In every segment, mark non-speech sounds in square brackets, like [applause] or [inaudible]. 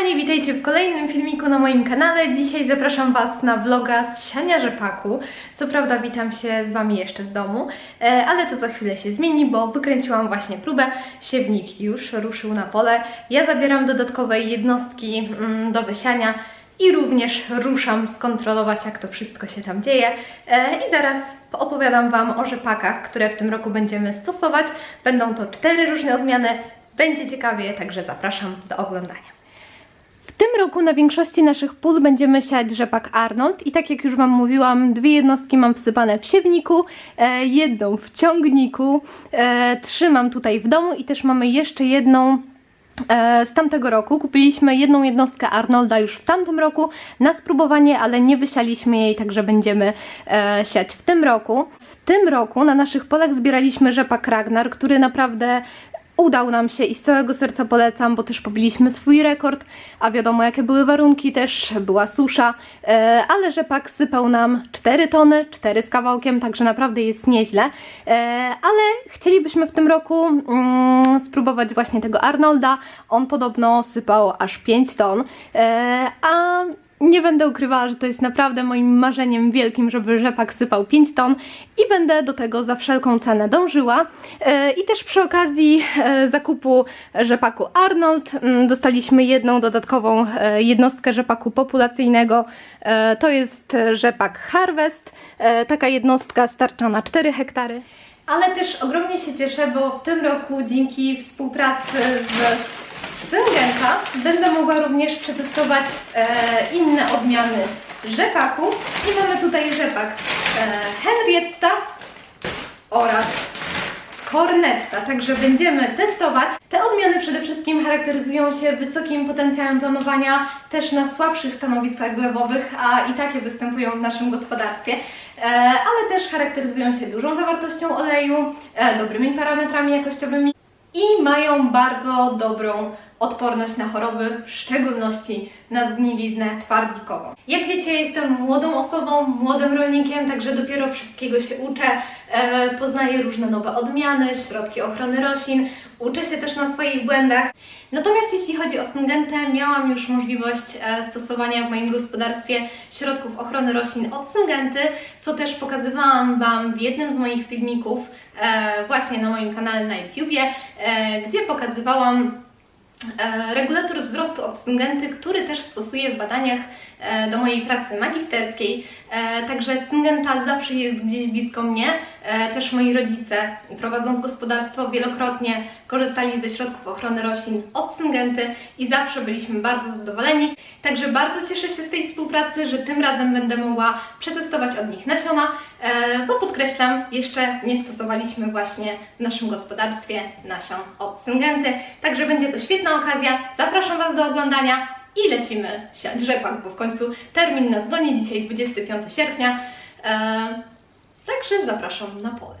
kochani, witajcie w kolejnym filmiku na moim kanale. Dzisiaj zapraszam Was na vloga z siania rzepaku. Co prawda witam się z Wami jeszcze z domu, e, ale to za chwilę się zmieni, bo wykręciłam właśnie próbę. Siewnik już ruszył na pole. Ja zabieram dodatkowe jednostki mm, do wysiania i również ruszam skontrolować, jak to wszystko się tam dzieje. E, I zaraz opowiadam Wam o rzepakach, które w tym roku będziemy stosować. Będą to cztery różne odmiany. Będzie ciekawie, także zapraszam do oglądania. Tym roku na większości naszych pól będziemy siać rzepak Arnold i tak jak już Wam mówiłam, dwie jednostki mam wsypane w siewniku, e, jedną w ciągniku, e, trzy mam tutaj w domu i też mamy jeszcze jedną e, z tamtego roku. Kupiliśmy jedną jednostkę Arnolda już w tamtym roku na spróbowanie, ale nie wysialiśmy jej, także będziemy e, siać w tym roku. W tym roku na naszych polach zbieraliśmy rzepak Ragnar, który naprawdę udał nam się i z całego serca polecam, bo też pobiliśmy swój rekord, a wiadomo jakie były warunki, też była susza, e, ale rzepak sypał nam 4 tony, 4 z kawałkiem, także naprawdę jest nieźle, e, ale chcielibyśmy w tym roku mm, spróbować właśnie tego Arnolda, on podobno sypał aż 5 ton, e, a nie będę ukrywała, że to jest naprawdę moim marzeniem wielkim, żeby rzepak sypał 5 ton i będę do tego za wszelką cenę dążyła. E, I też przy okazji e, zakupu rzepaku Arnold mm, dostaliśmy jedną dodatkową e, jednostkę rzepaku populacyjnego. To jest rzepak Harvest. Taka jednostka starcza na 4 hektary. Ale też ogromnie się cieszę, bo w tym roku dzięki współpracy z Syngenta będę mogła również przetestować e, inne odmiany rzepaku. I mamy tutaj rzepak e, Henrietta oraz Cornetta, także będziemy testować. Te odmiany przede wszystkim charakteryzują się wysokim potencjałem planowania, też na słabszych stanowiskach glebowych, a i takie występują w naszym gospodarstwie, e, ale też charakteryzują się dużą zawartością oleju, e, dobrymi parametrami jakościowymi i mają bardzo dobrą odporność na choroby, w szczególności na zgniliznę twardnikową. Jak wiecie, jestem młodą osobą, młodym rolnikiem, także dopiero wszystkiego się uczę, e, poznaję różne nowe odmiany, środki ochrony roślin, uczę się też na swoich błędach. Natomiast jeśli chodzi o Syngentę, miałam już możliwość e, stosowania w moim gospodarstwie środków ochrony roślin od Syngenty, co też pokazywałam Wam w jednym z moich filmików e, właśnie na moim kanale na YouTubie, e, gdzie pokazywałam regulator wzrostu od Syngenty, który też stosuję w badaniach e, do mojej pracy magisterskiej. E, Także Syngenta zawsze jest gdzieś blisko mnie. E, Też moi rodzice, prowadząc gospodarstwo, wielokrotnie korzystali ze środków ochrony roślin od Syngenty i zawsze byliśmy bardzo zadowoleni. Także bardzo cieszę się z tej współpracy, że tym razem będę mogła przetestować od nich nasiona, e, bo podkreślam, jeszcze nie stosowaliśmy właśnie w naszym gospodarstwie nasion od Syngenty. Także będzie to świetna okazja. Zapraszam Was do oglądania i lecimy siać rzepak, bo w końcu termin nas goni, dzisiaj 25 sierpnia. E, także zapraszam na pole.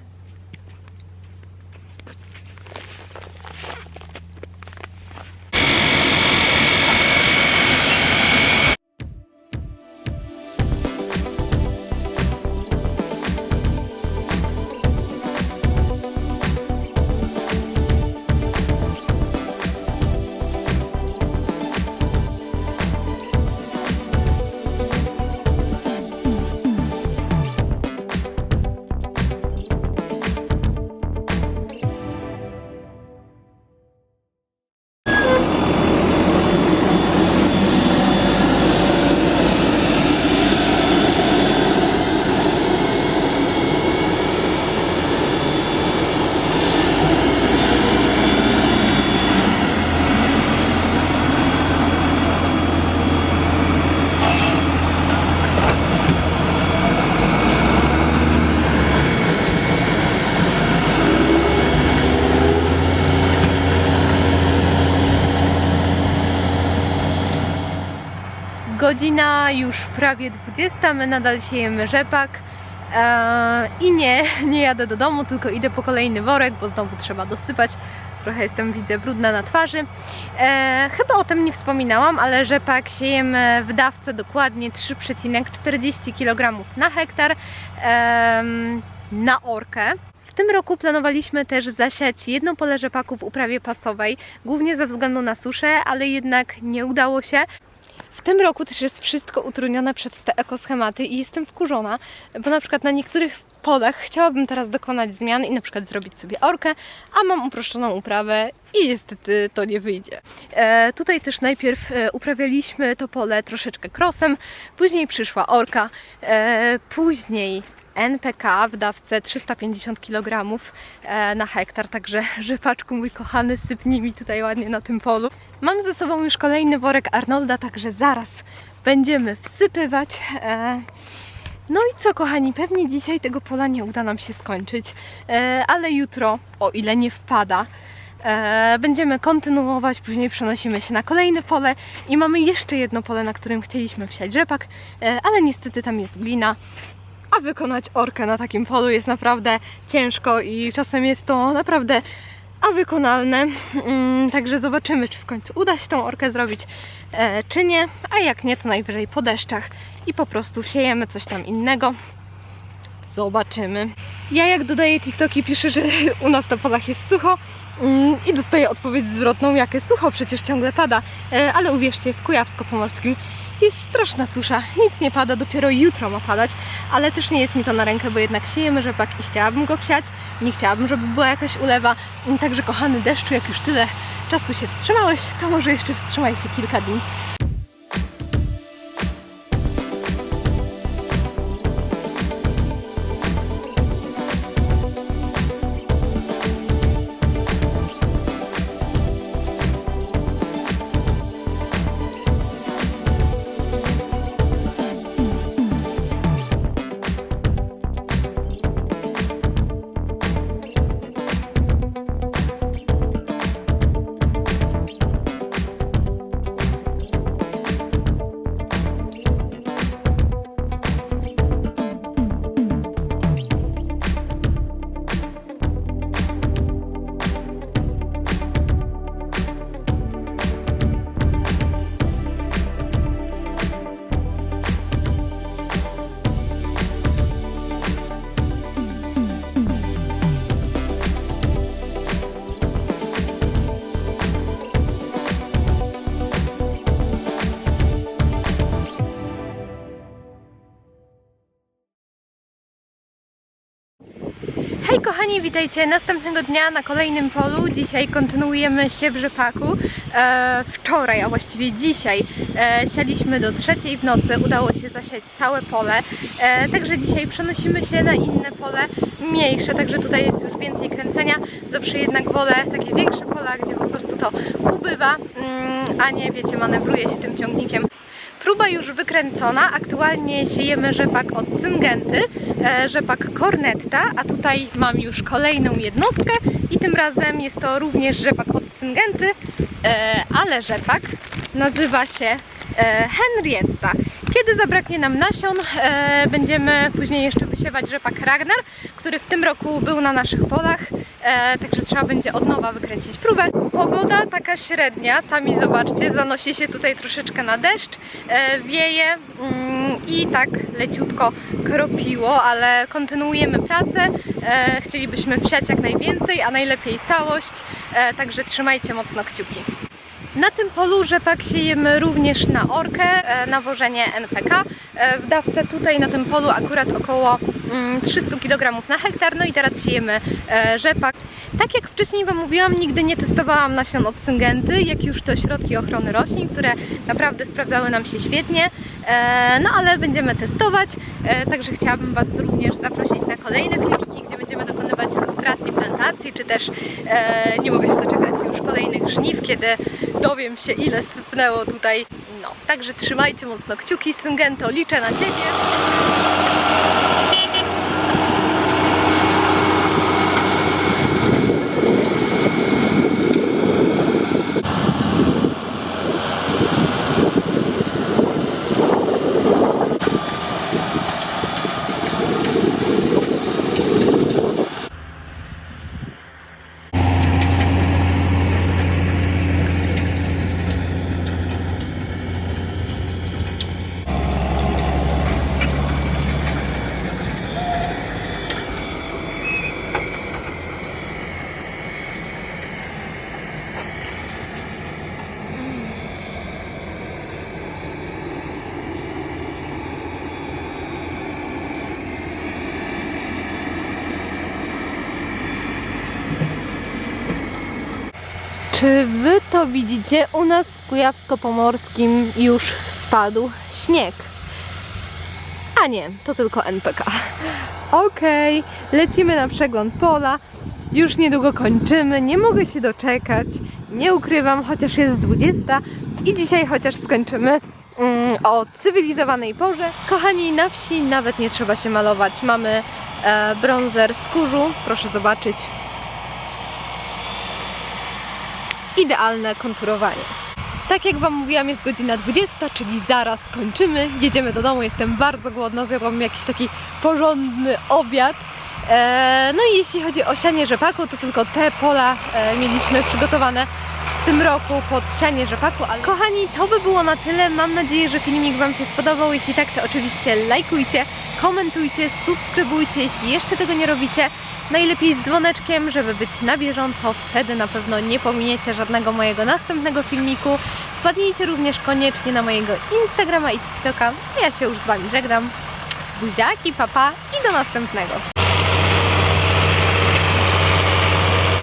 Godzina już prawie 20, my nadal siejemy rzepak. Eee, I nie, nie jadę do domu, tylko idę po kolejny worek, bo znowu trzeba dosypać. Trochę jestem, widzę, brudna na twarzy. Eee, chyba o tym nie wspominałam, ale rzepak siejemy w dawce dokładnie 3,40 kg na hektar na orkę. W tym roku planowaliśmy też zasiać jedno pole rzepaku w uprawie pasowej, głównie ze względu na suszę, ale jednak nie udało się. W tym roku też jest wszystko utrudnione przez te ekoschematy i jestem wkurzona, bo na przykład na niektórych polach chciałabym teraz dokonać zmian i na przykład zrobić sobie orkę, a mam uproszczoną uprawę i niestety to nie wyjdzie. E, tutaj też najpierw e, uprawialiśmy to pole troszeczkę krosem, później przyszła orka, e, później NPK w dawce 350 kg e, na hektar, także [laughs] rzepaczku mój kochany, sypnij mi tutaj ładnie na tym polu. Mam ze sobą już kolejny worek Arnolda, także zaraz będziemy wsypywać. E, no i co, kochani, pewnie dzisiaj tego pola nie uda nam się skończyć, e, ale jutro, o ile nie wpada, będziemy kontynuować. Później przenosimy się na kolejne pole i mamy jeszcze jedno pole, na którym chcieliśmy wsiać rzepak, ale niestety tam jest glina. A wykonać orkę na takim polu jest naprawdę ciężko i czasem jest to naprawdę a wykonalne. Mm, Także zobaczymy, czy w końcu uda się tą orkę zrobić, e, czy nie. A jak nie, to najwyżej po deszczach i po prostu siejemy coś tam innego. Zobaczymy. Ja jak dodaję TikToki piszę, że [laughs] u nas na polach jest sucho mm, i dostaję odpowiedź zwrotną, jakie sucho, przecież ciągle pada. E, Ale uwierzcie, w Kujawsko-Pomorskim jest straszna susza, nic nie pada, dopiero jutro ma padać, ale też nie jest mi to na rękę, bo jednak siejemy rzepak i chciałabym go wsiać, nie chciałabym, żeby była jakaś ulewa, także kochany deszczu, jak już tyle czasu się wstrzymałeś, to może jeszcze wstrzymaj się kilka dni. Hej kochani, witajcie następnego dnia na kolejnym polu. Dzisiaj kontynuujemy się w rzepaku. E, wczoraj, a właściwie dzisiaj e, do trzeciej w nocy. Udało się zasiać całe pole. E, także dzisiaj przenosimy się na inne pole, mniejsze, także tutaj jest już więcej kręcenia. Zawsze jednak wolę takie większe pola, gdzie po prostu to ubywa, mm, a nie wiecie, manewruje się tym ciągnikiem. Próba już wykręcona, aktualnie siejemy rzepak od Syngenty, e, rzepak Cornetta, a tutaj mam już kolejną jednostkę i tym razem jest to również rzepak od Syngenty, e, ale rzepak nazywa się e, Henrietta. Kiedy zabraknie nam nasion, będziemy później jeszcze wysiewać rzepak Ragnar, który w tym roku był na naszych polach, także trzeba będzie od nowa wykręcić próbę. Pogoda taka średnia, sami zobaczcie, zanosi się tutaj troszeczkę na deszcz, e, wieje mm, i tak leciutko kropiło, ale kontynuujemy pracę. E, chcielibyśmy wsiać jak najwięcej, a najlepiej całość, e, także trzymajcie mocno kciuki. Na tym polu rzepak siejemy również na orkę, nawożenie NPK. W dawce tutaj na tym polu akurat około 300 kg na hektar, no i teraz siejemy e, rzepak. Tak jak wcześniej Wam mówiłam, nigdy nie testowałam nasion od Syngenty, jak już to środki ochrony roślin, które naprawdę sprawdzały nam się świetnie, E, no ale będziemy testować, e, także chciałabym Was również zaprosić na kolejne filmiki, gdzie będziemy dokonywać ilustracji plantacji, czy też nie mogę się doczekać już kolejnych żniw, kiedy dowiem się ile sypnęło tutaj. No, także trzymajcie mocno kciuki, Syngento, liczę na Ciebie. Czy wy to widzicie? U nas w Kujawsko-Pomorskim już spadł śnieg. A nie, to tylko NPK. Okej, lecimy na przegląd pola. Już niedługo kończymy, nie mogę się doczekać. Nie ukrywam, chociaż jest 20 i dzisiaj chociaż skończymy mm, o cywilizowanej porze. Kochani, na wsi nawet nie trzeba się malować. Mamy e, bronzer proszę zobaczyć. Idealne konturowanie. Tak jak Wam mówiłam, jest godzina 20, czyli zaraz kończymy. Jedziemy do domu, jestem bardzo głodna, zjadłam jakiś taki porządny obiad. E, no i jeśli chodzi o sianie rzepaku, to tylko te pola e, mieliśmy przygotowane w tym roku pod sianie rzepaku. Ale kochani, to by było na tyle. Mam nadzieję, że filmik Wam się spodobał. Jeśli tak, to oczywiście lajkujcie, komentujcie, subskrybujcie, jeśli jeszcze tego nie robicie. Najlepiej z dzwoneczkiem, żeby być na bieżąco. Wtedy na pewno nie pominiecie żadnego mojego następnego filmiku. Wpadnijcie również koniecznie na mojego Instagrama i TikToka. Ja się już z Wami żegnam. Buziaki, papa i do następnego.